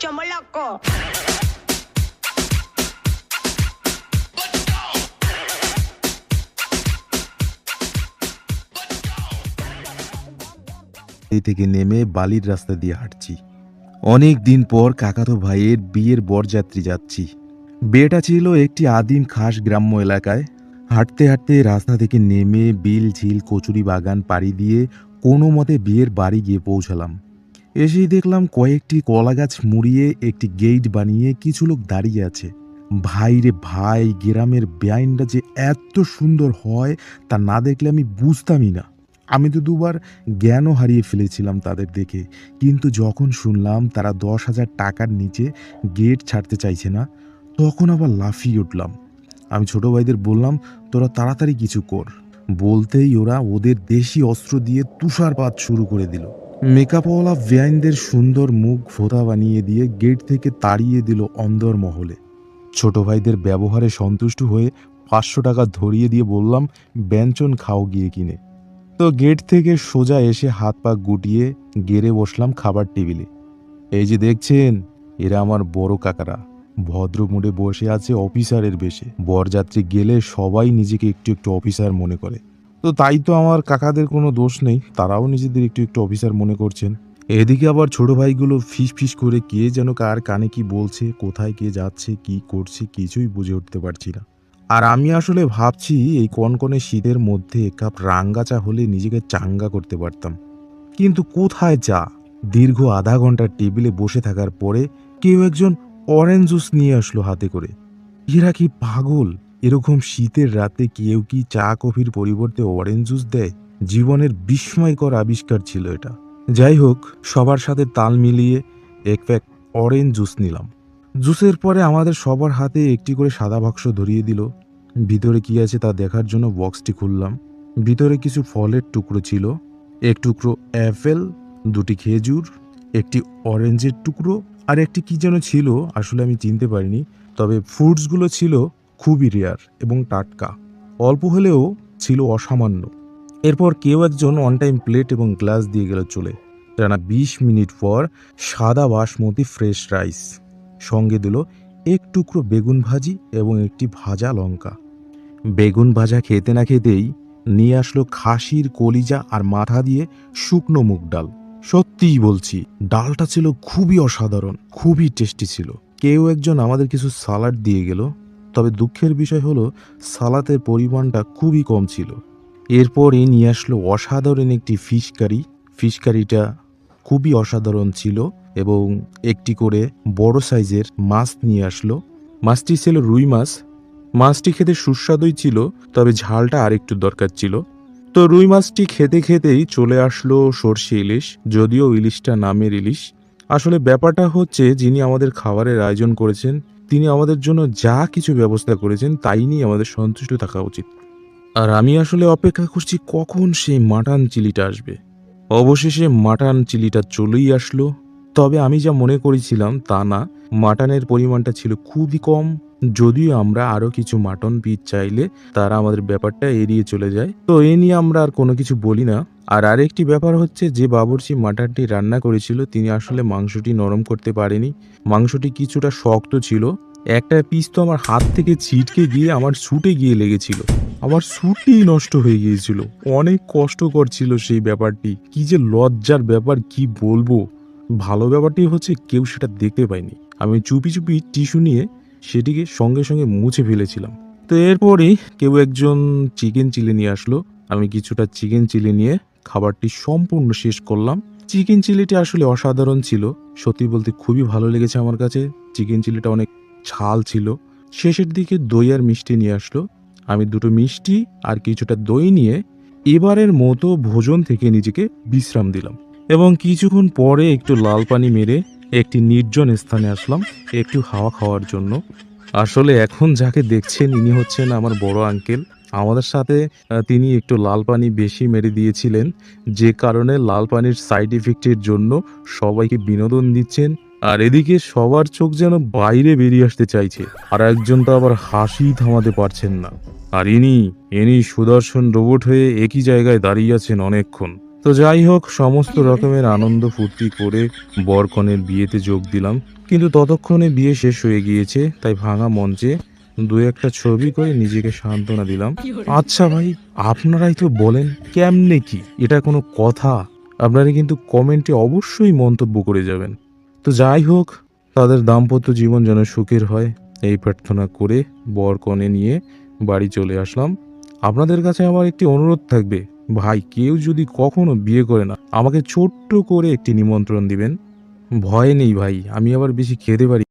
chomoloco. এই থেকে নেমে বালির রাস্তা দিয়ে হাঁটছি। অনেক দিন পর কাকাতো ভাইয়ের বিয়ের বরযাত্রী যাচ্ছি। বিয়েটা ছিল একটি আদিম খাস গ্রাম্য এলাকায়। হাঁটতে হাঁটতে রাস্তা থেকে নেমে বিল ঝিল কচুরি বাগান পাড়ি দিয়ে কোনো মতে বিয়ের বাড়ি গিয়ে পৌঁছালাম। এসেই দেখলাম কয়েকটি কলা গাছ মুড়িয়ে একটি গেট বানিয়ে কিছু লোক দাঁড়িয়ে আছে। ভাই রে ভাই, গ্রামের বেআইনটা যে এত সুন্দর হয়, তা না দেখলে আমি বুঝতামই না। আমি তো দুবার জ্ঞানও হারিয়ে ফেলেছিলাম তাদের দেখে, কিন্তু যখন শুনলাম তারা দশ হাজার টাকার নিচে গেট ছাড়তে চাইছে না, তখন আবার লাফিয়ে উঠলাম। আমি ছোট ভাইদের বললাম, তোরা তাড়াতাড়ি কিছু কর। বলতেই ওরা ওদের দেশি অস্ত্র দিয়ে তুষারপাত শুরু করে দিল। মেকআপওয়ালা ভ্যানদের সুন্দর মুখ ফোঁতা বানিয়ে দিয়ে গেট থেকে তাড়িয়ে দিল অন্দর মহলে। ছোট ভাইদের ব্যবহারে সন্তুষ্ট হয়ে পাঁচশো টাকা ধরিয়ে দিয়ে বললাম ব্যঞ্জন খাও গিয়ে কিনে। তো গেট থেকে সোজা এসে হাত পা গুটিয়ে গেড়ে বসলাম খাবার টেবিলে। এই যে দেখছেন, এরা আমার বড় কাকারা। ভদ্র মুডে বসে আছে অফিসারের বেশে। বরযাত্রী গেলে সবাই নিজেকে একটু একটু অফিসার মনে করে। তো তাই তো আমার কাকাদের কোনো দোষ নেই, তারাও নিজেদের একটু একটু অফিসার মনে করছেন। এদিকে আবার ছোট ভাইগুলো ফিস ফিস করে কে যেন কার কানে কি বলছে, কোথায় কে যাচ্ছে, কি করছে কিছুই বুঝে উঠতে পারছি না। আর আমি আসলে ভাবছি এই কনকনে শীতের মধ্যে কাপ রাঙ্গা চা হলে নিজেকে চাঙ্গা করতে পারতাম। কিন্তু কোথায় চা দীর্ঘ আধা ঘণ্টার টেবিলে বসে থাকার পরে কেউ একজন অরেঞ্জ জুস নিয়ে আসলো হাতে করে। এরা কি পাগল? এরকম শীতের রাতে কেউ কি চা কফির পরিবর্তে অরেঞ্জ জুস দেয়? জীবনের বিস্ময়কর আবিষ্কার ছিল এটা। যাই হোক, সবার সাথে তাল মিলিয়ে এক প্যাক অরেঞ্জ জুস নিলাম। জুসের পরে আমাদের সবার হাতে একটি করে সাদা বাক্স ধরিয়ে দিল। ভিতরে কি আছে তা দেখার জন্য বক্সটি খুললাম। ভিতরে কিছু ফলের টুকরো ছিল। এক টুকরো অ্যাপেল দুটি খেজুর, একটি অরেঞ্জের টুকরো, আর একটি কি যেন ছিল, আসলে আমি চিনতে পারিনি, তবে ফ্রুটসগুলো ছিল খুবই রেয়ার এবং টাটকা। অল্প হলেও ছিল অসামান্য। এরপর কেউ একজন অন টাইম প্লেট এবং গ্লাস দিয়ে গেল চলে। টানা বিশ মিনিট পর সাদা বাসমতি ফ্রেশ রাইস সঙ্গে দিল এক টুকরো বেগুন ভাজি এবং একটি ভাজা লঙ্কা। বেগুন ভাজা খেতে না খেতেই নিয়ে আসলো খাসির কলিজা আর মাথা দিয়ে শুকনো মুগ ডাল। সত্যিই বলছি, ডালটা ছিল খুবই অসাধারণ, খুবই টেস্টি ছিল। কেউ একজন আমাদের কিছু সালাড দিয়ে গেল তবে দুঃখের বিষয় হলো, সালাতের পরিমাণটা খুবই কম ছিল। এরপরই নিয়ে আসলো অসাধারণ একটি ফিশ কারি ফিশ কারিটা খুবই অসাধারণ ছিল এবং একটি করে বড় সাইজের মাছ নিয়ে আসলো। মাছটি ছিল রুই মাছ। মাছটি খেতে সুস্বাদুই ছিল, তবে ঝালটা আরেকটু দরকার ছিল। তো রুই মাছটি খেতে খেতেই চলে আসলো সর্ষে ইলিশ, যদিও ইলিশটা নামের ইলিশ। আসলে ব্যাপারটা হচ্ছে, যিনি আমাদের খাবারের আয়োজন করেছেন তিনি আমাদের জন্য যা কিছু ব্যবস্থা করেছেন তাই নিয়ে আমাদের সন্তুষ্ট থাকা উচিত। আর আমি আসলে অপেক্ষা করছি কখন সেই মাটান চিলিটা আসবে। অবশেষে মাটান চিলিটা চলেই আসলো। তবে আমি যা মনে করেছিলাম তা না, মাটানের পরিমাণটা ছিল খুবই কম। যদিও আমরা আরও কিছু মাটন পিস চাইলে তারা আমাদের ব্যাপারটা এড়িয়ে চলে যায়। তো এ নিয়ে আমরা আর কোনো কিছু বলি না। আর আরেকটি ব্যাপার হচ্ছে যে বাবুর্চি মাটনটি রান্না করেছিল, তিনি আসলে মাংসটি নরম করতে পারেনি। মাংসটি কিছুটা শক্ত ছিল। একটা পিস তো আমার হাত থেকে ছিটকে গিয়ে আমার ছুটে গিয়ে লেগেছিল। আমার ছুটি নষ্ট হয়ে গিয়েছিল। অনেক কষ্টকর ছিল সেই ব্যাপারটি। কি যে লজ্জার ব্যাপার, কি বলব? ভালো ব্যাপারটি হচ্ছে কেউ সেটা দেখতে পায়নি। আমি চুপি চুপি টিস্যু নিয়ে সেটিকে সঙ্গে সঙ্গে মুছে ফেলেছিলাম। তো এরপরই কেউ একজন চিকেন চিলি নিয়ে আসলো। আমি কিছুটা চিকেন চিলি নিয়ে খাবারটি সম্পূর্ণ শেষ করলাম। চিকেন চিলিটি আসলে অসাধারণ ছিল। সত্যি বলতে খুবই ভালো লেগেছে আমার কাছে। চিকেন চিলিটা অনেক ঝাল ছিল। শেষের দিকে দই আর মিষ্টি নিয়ে আসলো। আমি দুটো মিষ্টি আর কিছুটা দই নিয়ে এবারের মতো ভোজন থেকে নিজেকে বিশ্রাম দিলাম। এবং কিছুক্ষণ পরে একটু লাল পানি মেরে একটি নির্জন স্থানে আসলাম, একটু হাওয়া খাওয়ার জন্য। আসলে এখন যাকে দেখছেন, ইনি হচ্ছেন আমার বড় আঙ্কেল। আমাদের সাথে তিনি একটু লাল পানি বেশি মেরে দিয়েছিলেন, যে কারণে লাল পানির সাইড ইফেক্টের জন্য সবাইকে বিনোদন দিচ্ছেন, আর এদিকে সবার চোখ যেন বাইরে বেরিয়ে আসতে চাইছে, আর একজন তো আবার হাসি থামাতে পারছেন না। আর ইনি ইনি সুদর্শন রোবট হয়ে একই জায়গায় দাঁড়িয়ে আছেন অনেকক্ষণ। তো যাই হোক, সমস্ত রকমের আনন্দ ফুর্তি করে বরকনের বিয়েতে যোগ দিলাম। কিন্তু ততক্ষণে বিয়ে শেষ হয়ে গিয়েছে, তাই ভাঙা মঞ্চে দু একটা ছবি করে নিজেকে সান্ত্বনা দিলাম। আচ্ছা ভাই, আপনারাই তো বলেন, কেমনে কি? এটা কোনো কথা? আপনারা কিন্তু কমেন্টে অবশ্যই মন্তব্য করে যাবেন। তো যাই হোক, তাদের দাম্পত্য জীবন যেন সুখের হয়, এই প্রার্থনা করে বর কনে নিয়ে বাড়ি চলে আসলাম। আপনাদের কাছে আমার একটি অনুরোধ থাকবে ভাই, কেউ যদি কখনো বিয়ে করে না, আমাকে ছোট্ট করে একটি নিমন্ত্রণ দিবেন? ভয় নেই ভাই, আমি আবার বেশি খেতে পারি।